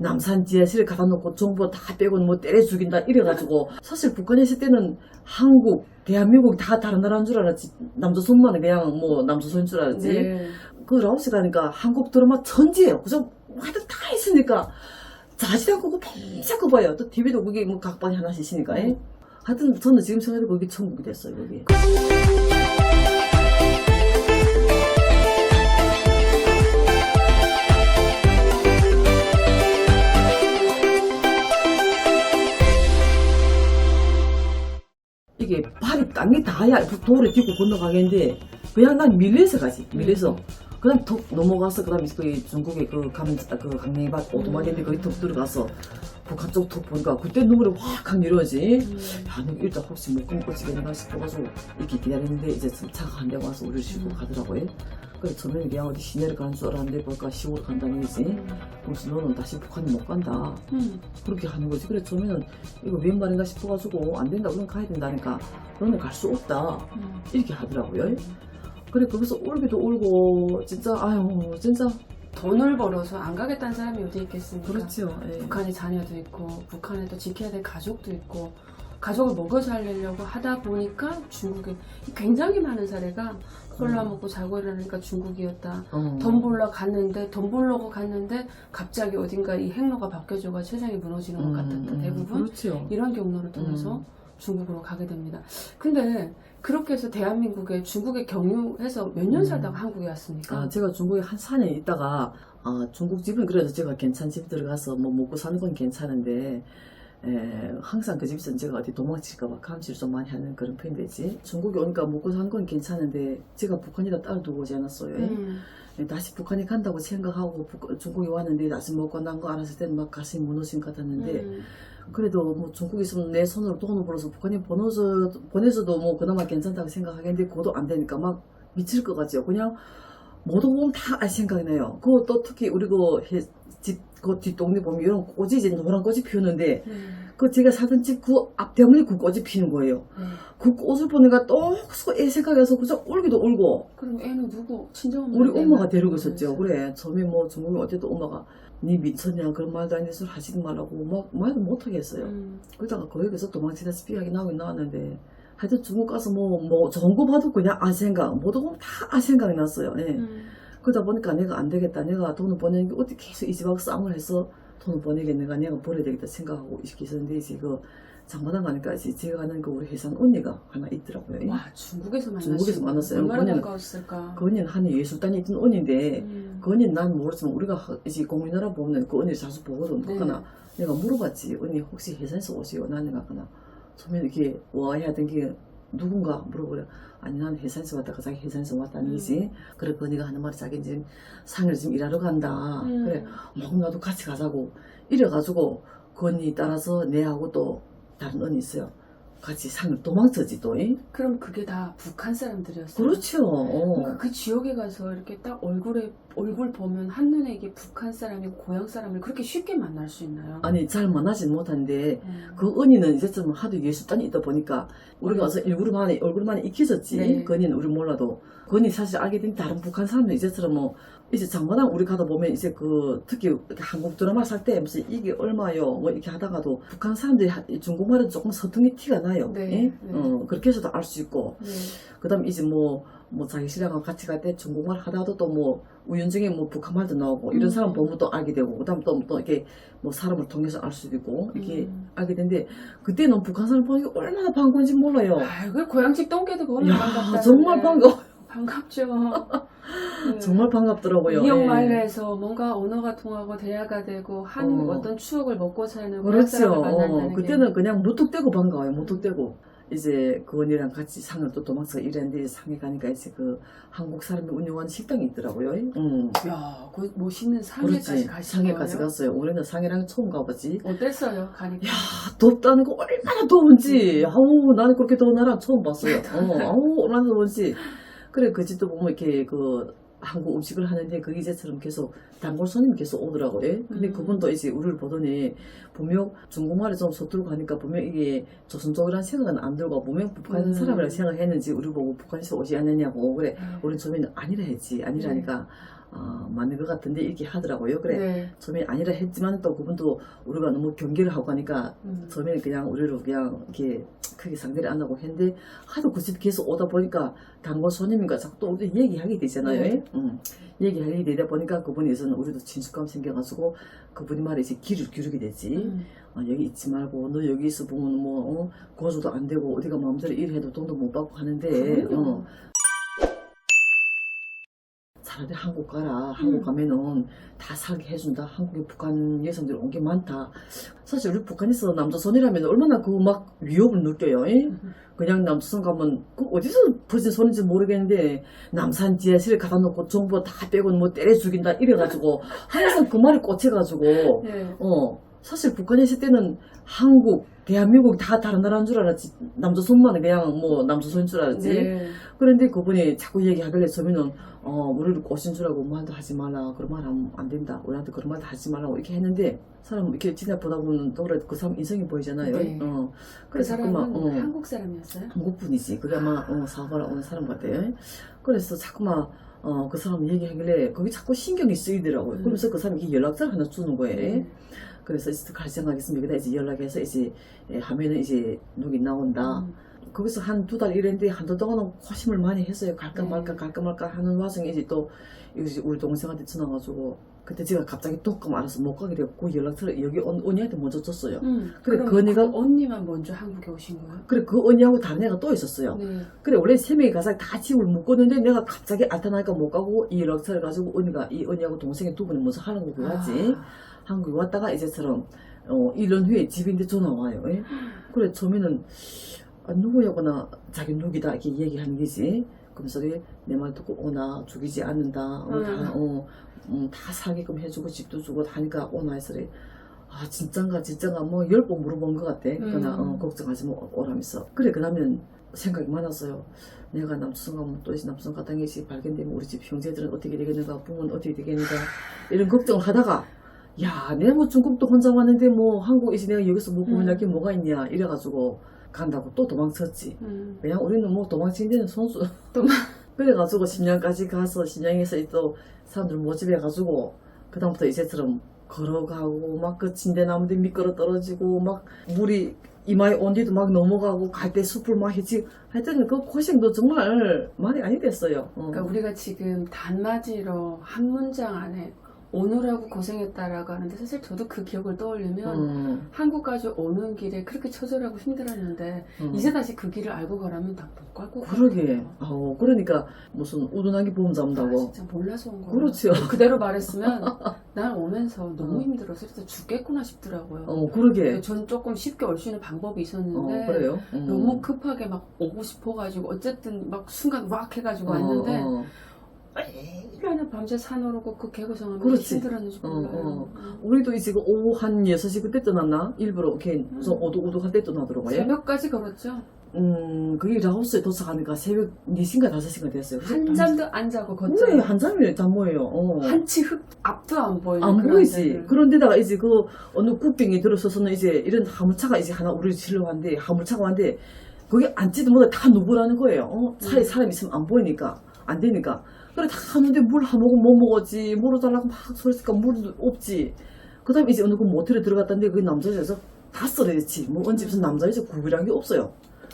남산 지하실에 가다 놓고 정보 다 빼고 뭐 때려 죽인다 이래가지고 사실 북한에 있을 때는 한국, 대한민국 다 다른 나라인 줄 알았지 남조선만 그냥 뭐 남조선인 줄 알았지 네. 그 라오스 가니까 한국 드라마 천지예요. 그래서 하여튼 다 있으니까 않고 그거 맨날 그거 봐요. 또 TV도 그게 뭐 각방에 하나씩 있으니까. 예. 하여튼 저는 지금 생각해도 거기 천국이 됐어요. 거 기. 이게 발이 땅에 닿아야 도를 딛고 건너가겠는데 그냥 난 밀려서 가지 밀려서 그다음 턱 넘어가서 그다음에 그 중국의 그 강, 그 강냉이밭 오토마인데 거기 턱 들어가서 북한 쪽턱 보니까 그때 눈물이 확확 내려오지 야, 너 일단 혹시 못 끊고 지겠나 싶어가지고 이렇게 기다리는데 이제 좀 차가 한 대 와서 우리를 싣고 가더라고요. 그래서 그냥 어디 시내를 가는 줄 알았는데 볼까 시골 간다는 얘기지. 그래서 너는 다시 북한에 못 간다. 음. 그렇게 하는 거지. 그래 처음에는 이거 웬 말인가 싶어가지고 안 된다. 그럼 가야 된다니까. 너는 갈수 없다. 음. 이렇게 하더라고요. 그래 거기서 울기도 울고 진짜 아유 진짜 돈을 벌어서 안 가겠다는 사람이 어디 있겠습니까? 그렇죠. 예. 북한에 자녀도 있고 북한에 또 지켜야 될 가족도 있고 가족을 먹여 살리려고 하다 보니까 중국에 굉장히 많은 사례가 콜라 음. 먹고 자고 일어나니까 중국이었다. 어. 돈 벌러 갔는데 돈 벌려고 갔는데 갑자기 어딘가 이 행로가 바뀌어져가 세상이 무너지는 것 음, 같았다. 음, 대부분 그렇죠. 이런 경로를 통해서 음. 중국으로 가게 됩니다. 근데 그렇게 해서 대한민국에 중국에 경유해서 몇년 음. 살다가 한국에 왔습니까? 아, 제가 중국에 한 4년 있다가 아, 중국 집은 그래도 제가 괜찮은 집 들어가서 뭐 먹고 사는 건 괜찮은데 에, 항상 그 집에서 제가 어디 도망칠까봐 감시를 좀 많이 하는 그런 편이지 중국에 오니까 먹고 사는 건 괜찮은데 제가 북한에다 딸 두고 오지 않았어요. 음. 예, 다시 북한에 간다고 생각하고 북- 중국에 왔는데 다시 못 간다는 거 알았을 때는 막 가슴이 무너진 것 같았는데 음. 그래도 뭐 중국에 있으면 내 손으로 돈을 벌어서 북한에 보내서, 보내서도 뭐 그나마 괜찮다고 생각하겠는데 그것도 안 되니까 막 미칠 것 같죠. 그냥 모든 보면 다알 생각이 나요. 또 특히 우리 그 집그 뒷동네 보면 이런 꽃이 이제 노란 꽃이 피우는데 음. 그 제가 사던 집 그 앞 대문에 그 꽃이 피는 거예요. 네. 그 꽃을 보니까 또애 생각해서 그저 울기도 울고 그럼 애는 누구? 친정 우리 엄마가 데리고 있었죠. 그래. 처음에 뭐 중국에 어쨌든 엄마가 니 미쳤냐 그런 말도 아닌 소리 하지 말라고 막 말도 못 하겠어요. 음. 그러다가 거기서 도망치다시피 하게 나오긴 나왔는데 하여튼 중국 가서 뭐, 뭐거 봐도 그냥 아 생각 모든 거다아 생각이 났어요. 예. 음. 그러다 보니까 내가 안 되겠다. 내가 돈을 보내는 게 어떻게 계속 이 집하고 싸움을 해서 돈을 보내겠는가 내가 버려야 되겠다 생각하고 이렇게 있었는데 이제 그 장마당 가니까 이제 제가 아는 그 우리 회사는 언니가 하나 있더라고요. 와 중국에서 만났어요. 중국에서 만났어요. 얼마나 반가웠을까. 그 언니는 한 예술단에 있던 언니인데 음. 그 언니는 난 모르지만 우리가 하- 이제 공연하라 보면 그 언니를 자주 보거든. 네. 그러나 내가 물어봤지. 언니 혹시 회사에서 오시오? 나는 가거나. 처음에 이렇게 와야 하던 게 누군가 물어보려. 아니 난 회사에서 왔다가 자기 회사에서 왔다니지. 음. 그래 그 언니가 하는 말이 자기 지금 상을 지금 일하러 간다. 음. 그래 뭐 나도 같이 가자고. 이래가지고 그 언니 따라서 내하고 또 다른 언니 있어요. 같이 상을 도망쳤지 또. 이? 그럼 그게 다 북한 사람들이었어요. 그렇죠. 어. 그러니까 그 지역에 가서 이렇게 딱 얼굴에 얼굴 보면 한눈에 이게 북한 사람이 고향 사람을 그렇게 쉽게 만날 수 있나요? 아니 잘 만나진 못한데 음. 그 언니는 이제쯤 하도 예술단이 있다 보니까 우리가 와서 얼굴만 얼굴만 익혀졌지 네. 그 언니는 우리 몰라도 그 언니 사실 알게 된 다른 북한 사람들 이제처럼 뭐 이제 장마당 우리 가다 보면 이제 그 특히 한국 드라마 살 때 무슨 이게 얼마요 뭐 이렇게 하다가도 북한 사람들이 하- 중국말은 조금 서퉁이 티가 나요 네, 예? 네. 어, 그렇게 해서도 알 수 있고 네. 그다음 이제 뭐, 뭐 자기 신랑하고 같이 갈 때 중국말 하다가도 또 뭐 우연중에 뭐 북한말도 나오고 이런 음. 사람 보면 또 알게 되고 그다음 또, 또 이렇게 뭐 사람을 통해서 알 수도 있고 이렇게 음. 알게 되는데 그때는 북한 사람 보니까 얼마나 반가운지 몰라요. 아이고 고향집 똥개도 반갑다. 정말 반가 반갑죠. 네. 정말 반갑더라고요. 이영말레에서 뭔가 언어가 통하고 대화가 되고 한 어. 어. 떤 추억을 먹고 사는 그렇죠. 사람을 어, 만난다는 그때는 게. 그냥 무턱대고 반가워요. 무턱대고 이제 그 언니랑 같이 상을 또 도망쳐 일했는데 상에 가니까 이제 그 한국 사람이 운영하는 식당이 있더라고요. 응. 야, 그 멋있는 상해까지 그렇지. 가신 상해까지 거예요? 갔어요. 우리는 상해랑 처음 가봤지. 어땠어요? 가니까. 야, 덥다는 거 얼마나 더운지. 아우, 나는 그렇게 더운 나라 처음 봤어요. 어, 아우, 얼마나 더운지. 그래, 그 집도 보면 이렇게 그 한국 음식을 하는데 그 이제처럼 계속 단골 손님이 계속 오더라고요. 예? 근데 음. 그분도 이제 우리를 보더니 분명 중국말을 좀 서투르고 하니까 분명 이게 조선족이라는 생각은 안 들고 분명 북한 음. 사람이라고 생각했는지 우리 보고 북한에서 오지 않느냐고. 그래, 네. 우리 처음에는 아니라 했지. 아니라니까. 아, 맞는 것 같은데 이렇게 하더라고요. 그래 네. 처음에 아니라 했지만 또 그분도 우리가 너무 경계를 하고 하니까 음. 처음에는 그냥 우리를 그냥 이렇게 크게 상대를 안 하고 했는데 하도 그 집 계속 오다 보니까 단골 손님인가 자꾸 또 우리 얘기하게 되잖아요. 네. 음. 얘기하게 되다 보니까 그분에서는 우리도 친숙감 생겨가지고 그분이 말에 이제 귀를 기울이게 되지. 음. 아, 여기 있지 말고 너 여기 있어 보면 뭐 어, 거주도 안 되고 어디가 마음대로 일해도 돈도 못 받고 하는데. 어, 차라리 한국 가라. 한국 음. 가면은 다 살게 해준다. 한국에 북한 여성들 온게 많다. 사실 우리 북한에서 남조선이라면 얼마나 그 막 위협을 느껴요. 예? 음. 그냥 남조선 가면 그 어디서 퍼진 소리인지 모르겠는데 남산 지하실에 가다 놓고 정부 다 빼고 뭐 때려 죽인다 이래가지고 항상 그 말이 꽂혀가지고 네. 어 사실 북한에 있을 때는 한국 대한민국 다 다른 나라인 줄 알았지 남조선만 그냥 뭐 남조선인 줄 알았지 네. 그런데 그분이 자꾸 얘기하길래 저면은 어 우리를 꼬신 줄 알고 말도 하지 말라 그런 말 하면 안 된다 우리한테 그런 말도 하지 말라고 이렇게 했는데 사람 이렇게 지나보다 보면 또 그래 그 사람 인성이 보이잖아요 네. 어그 그래서 사람은 자꾸만 어 한국 사람이었어요? 한국 분이지 그게 아마 어, 사업하러 오는 사람 같아요 그래서 자꾸만 어, 그 사람 얘기하길래 거기 자꾸 신경이 쓰이더라고요. 음. 그러면서 그 사람이 이 연락처를 하나 주는 거예요. 네. 그래서 이제 갈생하겠습니다. 여기다 이제 연락해서 이제 예, 하면은 이제 누기 나온다. 음. 거기서 한 두 달 일했는데 한 달 동안은 고심을 많이 했어요. 갈까 네. 말까 갈까 말까 하는 와중에 이제 또 이제 우리 동생한테 전화가지고 그때 제가 갑자기 또끔 알아서 못 가게 되고 그 연락처를 여기 언, 언니한테 먼저 줬어요. 음. 그래, 그 언니가- 언니만 먼저 한국에 오신 거예요? 그래 그 언니하고 다른 애가 또 있었어요. 네. 그래 원래 세 명이 가서 다 집을 묶었는데 내가 갑자기 알타나니까 못 가고 이 연락처를 가지고 언니가 이 언니하고 동생이 두 분이 먼저 한국에 왔지. 아. 한국에 왔다가 이제처럼 어, 1년 후에 집인데 전화 와요. 예? 그래 처음에는 아, 누구야구나 자기 누기다 이렇게 얘기하는 게지. 그러면서 내 말 듣고 오나 죽이지 않는다. 어, 다, 어, 음, 다 사게끔 해주고 집도 주고 하니까 오나 해서래. 아 진짠가 진짠가 뭐 열 번 물어본 것 같아. 음. 어, 걱정하지 마 오라면서. 그래 그러면 생각이 많았어요. 내가 남수성 가면 또 이제 남수성 가당이지 발견되면 우리 집 형제들은 어떻게 되겠는가 부모는 어떻게 되겠는가 이런 걱정을 하다가 야, 내가 뭐 중국도 혼자 왔는데 뭐 한국 이제 내가 여기서 뭐 고민할 게 뭐가 있냐 이래가지고 간다고 또 도망쳤지. 음. 그냥 우리는 뭐 도망친 데는 손수. 도망- 그래가지고 신양까지 가서 신양에서 또 사람들 모집해가지고 그다음부터 이제처럼 걸어가고 막그 침대나무들 미끄러 떨어지고 막 물이 이마에 온 뒤도 막 넘어가고 갈 때 숲을 막 해지 하여튼 그 고생도 정말 많이 아니 됐어요. 어. 그러니까 우리가 지금 단마디로 한 문장 안에 오느라고 고생했다라고 하는데 사실 저도 그 기억을 떠올리면 음, 한국까지 오는 길에 그렇게 처절하고 힘들었는데 음. 이제 다시 그 길을 알고 가라면 나못 갈고 그러게. 아우 그러니까 무슨 우둔하기 보험 잡는다고. 진짜 몰라서 온 거야. 그렇죠. 그대로 말했으면 난 오면서 너무 어. 힘들어서 진짜 죽겠구나 싶더라고요. 어 그러게. 전 조금 쉽게 올 수 있는 방법이 어 있었는데 그래요. 음. 너무 급하게 막 오고 싶어가지고 어쨌든 막 순간 왁 해가지고 어, 왔는데 어. 밤새 산 오르고 그 개고생하면서 그렇지. 힘들었는지 어, 몰라요. 어. 음. 우리도 이제 그 오후 한 6시 그때 떠났나? 일부러 이렇게 좀 음. 오독오독할 때 떠나더라고요. 새벽까지 걸었죠. 음, 그게 라오스에 도착하니까 새벽 4시인가 5시인가 됐어요. 한 잠도 안 자고 그래, 걷잖아요. 한 잠이 다 뭐예요. 어. 한치 흙 앞도 안 보이는 안 그런 보이지. 데를. 그런데다가 이제 그 어느 국경에 들어서서는 이제 이런 화물차가 이제 하나 우리를 치려고 하는데 화물차가 왔는데 거기 앉지도 못해 다 누구라는 거예요. 어? 차에 음. 사람 있으면 안 보이니까 안 되니까. 그래 다 하는데 물한 모금 못 먹었지. 물을 달라고 막 소리니까 물도 없지. 그 다음에 이제 어느 그 모텔에 들어갔다는데 그 남자에서 다 썰어졌지. 뭐 언제 무슨 남자에서 구비란 게 없어요.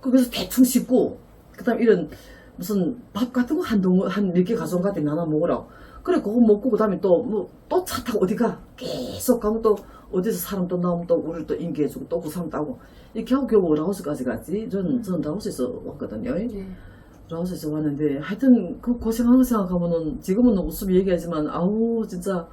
거기서 대충 씻고 그 다음 이런 무슨 밥 같은 거 한 동을 한몇 개 가져온 것 같아 나눠 먹으라고. 그래 그거 먹고 그 다음에 또 뭐 또 차 타고 어디 가 계속 가면 또 어디서 사람 또 나오면 또 우리를 또 인계해주고 또 그 사람 따고 이렇게 하고 겨우 라오스까지 갔지 저는 저는 라오스에서 왔거든요 네. 라오스에서 왔는데 하여튼 그 고생한 거 생각하면은 지금은 웃으며 얘기하지만 아우 진짜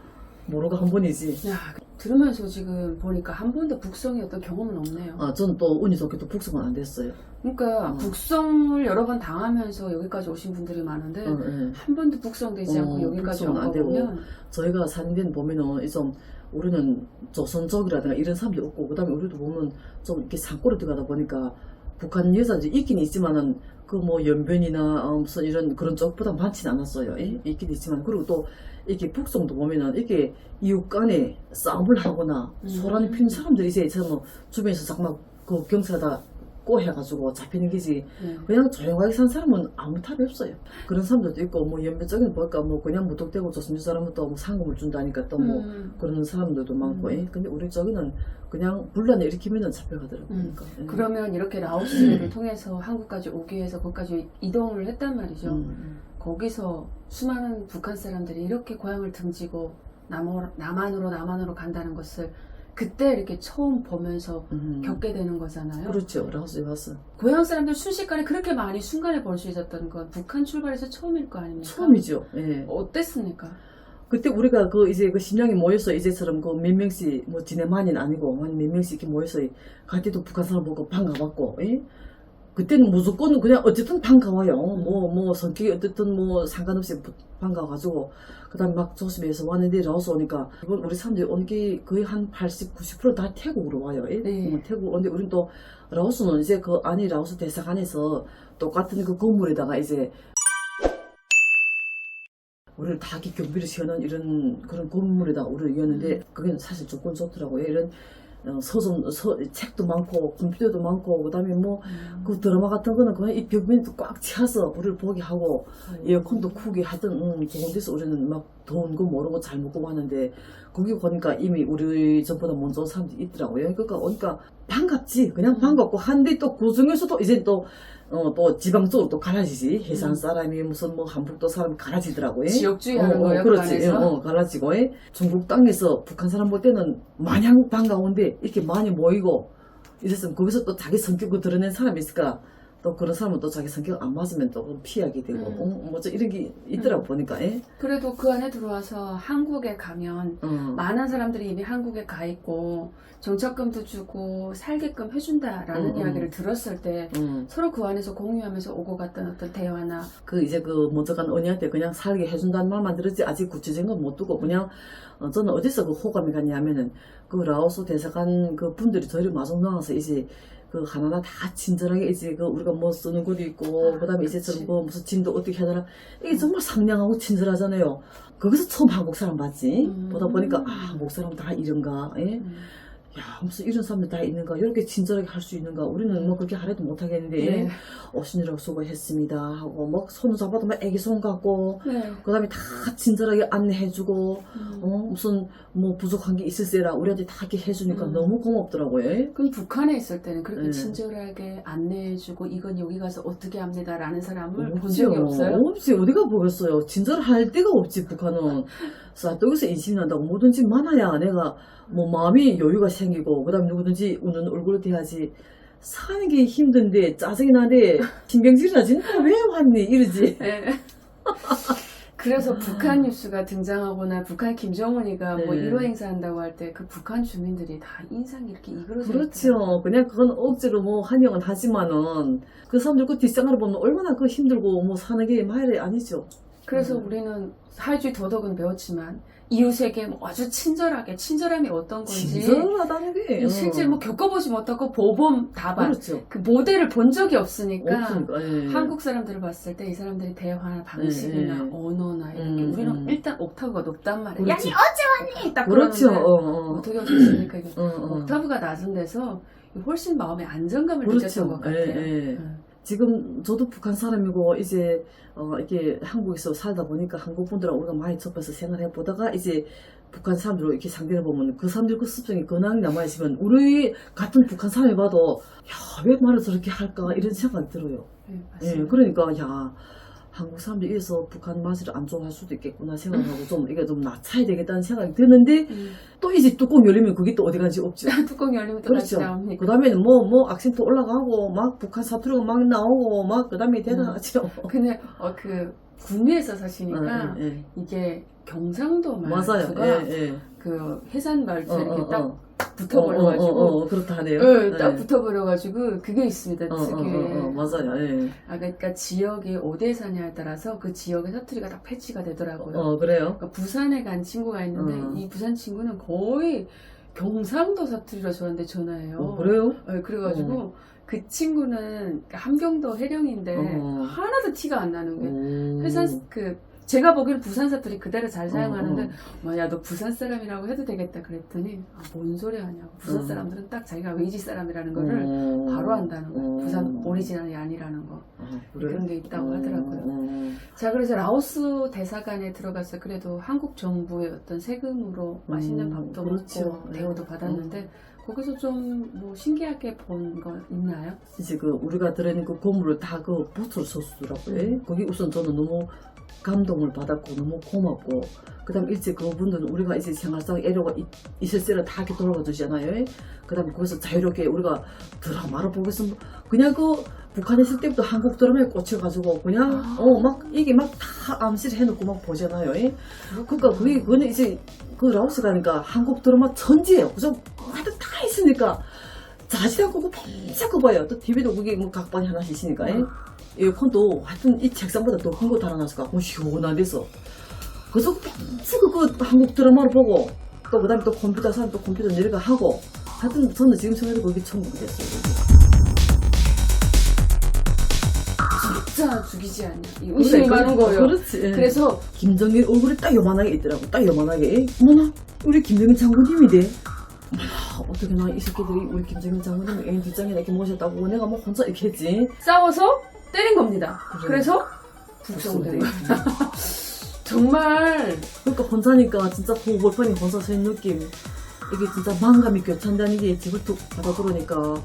모르고 한 번이지 야, 들으면서 지금 보니까 한 번도 어떤 경험은 없네요. 아 저는 또 운이 좋게 또 북송은 안 됐어요 그러니까 어. 북성을 여러 번 당하면서 여기까지 오신 분들이 많은데 어, 예. 한 번도 북성되지 않고 어, 여기까지 북성은 온안거 되고. 저희가 데는 보면은 이좀 우리는 조선족이라든가 이런 사람들이 없고 그다음에 우리도 보면 좀 이렇게 산골에 들어가다 보니까 북한 여자들이 있긴 있지만은 그 뭐 연변이나 어, 무슨 이런 그런 쪽보다 많지는 않았어요. 예? 있긴 있지만 그리고 또 이렇게 북송도 보면은 이렇게 이웃 간에 싸움을 하거나 음. 소란이 피는 사람들이 이제 저뭐 주변에서 자꾸만 그 경찰다 있고 해가지고 잡히는 게지 네. 그냥 조용하게 산 사람은 아무 탈이 없어요. 그런 사람들도 있고 뭐 연배적인 뭘까 뭐 그냥 무턱대고 조선주 사람은 또 뭐 상금을 준다니까 또뭐 음. 그런 사람들도 많고 음. 예. 근데 우리 저기는 그냥 분란 일으키면은 잡혀가더라고요. 음. 그러니까. 예. 그러면 이렇게 라오스를 통해서 한국까지 오기 위해서 거기까지 이동을 했단 말이죠. 음. 거기서 수많은 북한 사람들이 이렇게 고향을 등지고 남어, 남한으로 남한으로 간다는 것을 그때 이렇게 처음 보면서 음. 겪게 되는 거잖아요. 그렇죠. 라오스에 왔어. 고향 사람들 순식간에 그렇게 많이 순간에 볼수 있었던 건 북한 출발해서 처음일 거 아닙니까? 처음이죠. 예. 어땠습니까? 그때 우리가 그 이제 그 심령이 모여서 이제처럼 그 몇 명씩 뭐 지네만은 아니고 한 몇 명씩 이렇게 모여서 갈 때도 북한 사람 보고 반가웠고 예? 그때는 무조건 그냥 어쨌든 반가워요 뭐 뭐 성격이 어쨌든 뭐 상관없이 부- 반가워가지고 그 다음에 막 조심해서 왔는데 라오스 오니까 이번 우리 사람들이 온 게 거의 한 80, 90%다 태국으로 와요 예? 네. 어, 태국 오는데 우리는 또 라오스는 이제 그 안이 라오스 대사관에서 똑같은 그 건물에다가 이제 우리를 다 이렇게 경비를 시켜놓은 이런 그런 건물에다 우리를 이었는데 그게 사실 조건 좋더라고요. 이런 어, 서점, 서, 책도 많고 컴퓨터도 많고 그다음에 뭐 그 드라마 같은 거는 그냥 이 벽면도 꽉 차서 우리를 보게 하고 에어컨도 크게 하여튼 음, 좋은 데서 우리는 막 더운 거 모르고 잘 먹고 왔는데 거기 보니까 이미 우리 전보다 먼저 온 사람들이 있더라고요. 그러니까 오니까 반갑지 그냥 음. 반갑고 한데 또 그 중에서도 이제 또 어, 또 지방 쪽으로 또 갈라지지 해산 음. 사람이 무슨 뭐 한북도 사람이 갈라지더라고요. 지역주의 하는 어, 어, 거예요, 그렇지. 어, 어, 갈라지고 예. 중국 땅에서 북한 사람 볼 때는 마냥 반가운데 이렇게 많이 모이고 이랬으면 거기서 또 자기 성격을 드러낸 사람이 있을까 또 그런 사람은 또 자기 성격 안 맞으면 또 피하게 되고 음. 어, 뭐저 이런 게 있더라고 보니까 예. 그래도 그 안에 들어와서 한국에 가면 어. 많은 사람들이 이미 한국에 가 있고 정착금도 주고 살게끔 해준다라는 음, 음. 이야기를 들었을 때 음. 서로 그 안에서 공유하면서 오고 갔던 어떤 대화나 그 이제 그 먼저 간 언니한테 그냥 살게 해준다는 말만 들었지 아직 구체적인 건 못 두고 그냥 어, 저는 어디서 그 호감이 갔냐면은 그 라오스 대사관 그 분들이 저희를 마중 나와서 이제 그 하나하나 다 친절하게 이제 그 우리가 뭐 쓰는 것도 있고 아, 그다음에 그치. 이제처럼 뭐 무슨 짐도 어떻게 되나 이게 정말 상냥하고 친절하잖아요. 거기서 처음 한국 사람 봤지. 음. 보다 보니까 아 한국 사람 다 이런가. 예? 음. 야 무슨 이런 사람들 다 있는가 이렇게 친절하게 할 수 있는가 우리는 뭐 그렇게 하려도 못하겠는데 네. 오시느라고 수고했습니다 하고 막 손을 잡아도 막 애기 손 같고 네. 그 다음에 다 친절하게 안내해주고 음. 어 무슨 뭐 부족한 게 있을세라 우리한테 다 이렇게 해주니까 음. 너무 고맙더라고요 예? 그럼 북한에 있을 때는 그렇게 네. 친절하게 안내해주고 이건 여기 가서 어떻게 합니다 라는 사람을 본 없지요. 적이 없어요? 없지 어디가 보겠어요 친절할 데가 없지 북한은 사또에서 인심이 난다고 뭐든지 많아야 내가 뭐 마음이 여유가 생기고 그 다음에 누구든지 우는 얼굴을 대하지 사는 게 힘든데 짜증이 나네 신경질이 나지 왜 왔니 이러지 네. 그래서 북한 뉴스가 등장하거나 북한 김정은이가 뭐 네. 일호 행사한다고 할 때 그 북한 주민들이 다 인상이 이렇게 이그러져 그렇죠. 그냥 그건 억지로 뭐 한영은 하지만은 그 사람들 그 뒷생활을 보면 얼마나 그 힘들고 뭐 사는 게 말이 아니죠. 그래서 음. 우리는 사회주의 도덕은 배웠지만 이웃에게 뭐 아주 친절하게 친절함이 어떤 건지 친절하다는 게 실제 어. 뭐 겪어보지 못하고 보범 답안 그렇죠. 그 모델을 본 적이 없으니까 예. 한국 사람들을 봤을 때 이 사람들이 대화 방식이나 네, 네. 언어나 이렇게 음, 우리는 음. 일단 옥타브가 높단 말이야. 그렇지. 야니 어찌 왔니? 딱 그렇죠. 어, 어. 어 떻게 오셨습니까? 이게 어, 어. 옥타브가 낮은 데서 훨씬 마음의 안정감을 그렇죠. 느꼈던 것 같아요. 예, 예. 음. 지금 저도 북한 사람이고 이제 어, 이렇게 한국에서 살다 보니까 한국 분들하고 우리가 많이 접해서 생활해 보다가 이제 북한 사람들로 이렇게 상대를 보면 그 사람들 그 습성이 근황이 남아있으면 우리 같은 북한 사람이 봐도 야 왜 말을 저렇게 할까 이런 생각이 들어요. 네, 예. 그러니까 야 한국 사람들이 이래서 북한 맛을 안 좋아할 수도 있겠구나 생각하고 좀 이게 좀 낮춰야 되겠다는 생각이 드는데 음. 또 이제 뚜껑 열리면 그게 또 어디 간지 없죠. 뚜껑 열리면 또 그렇죠. 나옵니까? 그 다음에는 뭐, 뭐, 악센트 올라가고, 막, 북한 사투리가 막 나오고, 막, 그 다음에 대단하죠. 근데 어, 그 구미에서 사시니까 예, 예. 이게 경상도 맞아요. 말투가 예, 예. 그 해산 말투 어, 이렇게 어, 딱 어. 붙어버려가지고 어, 어, 어, 그렇다 하네요. 네, 딱 예. 붙어버려가지고 그게 있습니다. 어, 어, 특유의. 어, 어, 맞아요. 예. 아, 그러니까 지역이 어디에 사냐에 따라서 그 지역의 사투리가 딱 패치가 되더라고요. 어, 그래요? 그러니까 부산에 간 친구가 있는데 어. 이 부산 친구는 거의 경상도 사투리로 저한테 전화해요. 어, 그래요? 네, 그래가지고 그 친구는 함경도 해령인데 어. 하나도 티가 안 나는 게 오. 회산 그 제가 보기에는 부산 사투리 그대로 잘 사용하는데 음, 뭐야 너 부산 사람이라고 해도 되겠다 그랬더니 아, 뭔 소리 하냐고 부산 음. 사람들은 딱 자기가 외지 사람이라는 거를 음. 바로 안다는 거예요 음. 부산 오리지널이 아니라는 거 아, 그런 게 있다고 하더라고요 음. 자 그래서 라오스 대사관에 들어가서 그래도 한국 정부의 어떤 세금으로 맛있는 음, 밥도 그렇죠. 먹고 대우도 받았는데 거기서 좀 뭐 신기하게 본 거 있나요? 이제 그 우리가 들어있는 그 건물을 다그 보트를 썼더라고요. 음. 거기 우선 저는 너무 감동을 받았고 너무 고맙고 그 다음 일찍 그분들은 우리가 이제 생활상 애로가 있- 있을 때는 다 이렇게 돌아가 주잖아요. 그 다음 거기서 자유롭게 우리가 드라마를 보겠어 그냥 그 북한에 있을 때부터 한국 드라마에 꽂혀가지고 그냥 아. 어막 이게 막 다 암시를 해놓고 막 보잖아요. 그러니까 그게 그거는 이제 그 라오스 가니까 한국 드라마 천지예요. 그래서 다 있으니까 자지 않고 그 봐요. 또 TV도 그게 뭐 각방이 하나씩 있으니까. 음. 에어컨도 하여튼 이 책상보다 더 큰 거 달아놨을 까 시원하게서. 그래서 밤새 그, 그 한국 드라마를 보고 또 그다음에 또 컴퓨터 사람 또 컴퓨터 내려가 하고 하여튼 저는 지금 생각해도 그게 천국이 됐어요. 진짜 죽이지 않냐 이 의심이 많은 거예요 그렇지. 그래서 김정일 얼굴이 딱 요만하게 있더라고. 딱 요만하게. 어머나, 우리 김정일 장군님이래. 어떻게 나 이 새끼들이 우리 김정일 장군님 애인 뒷장에 이렇게 모셨다고 내가 뭐 혼자 이렇게 했지. 싸워서 때린 겁니다 그래. 그래서 거예요 정말 그러니까 혼자니까 진짜 그 골판이 혼자 서인 느낌. 이게 진짜 만감이 교찬다는 게 집을 툭 받아 들어오니까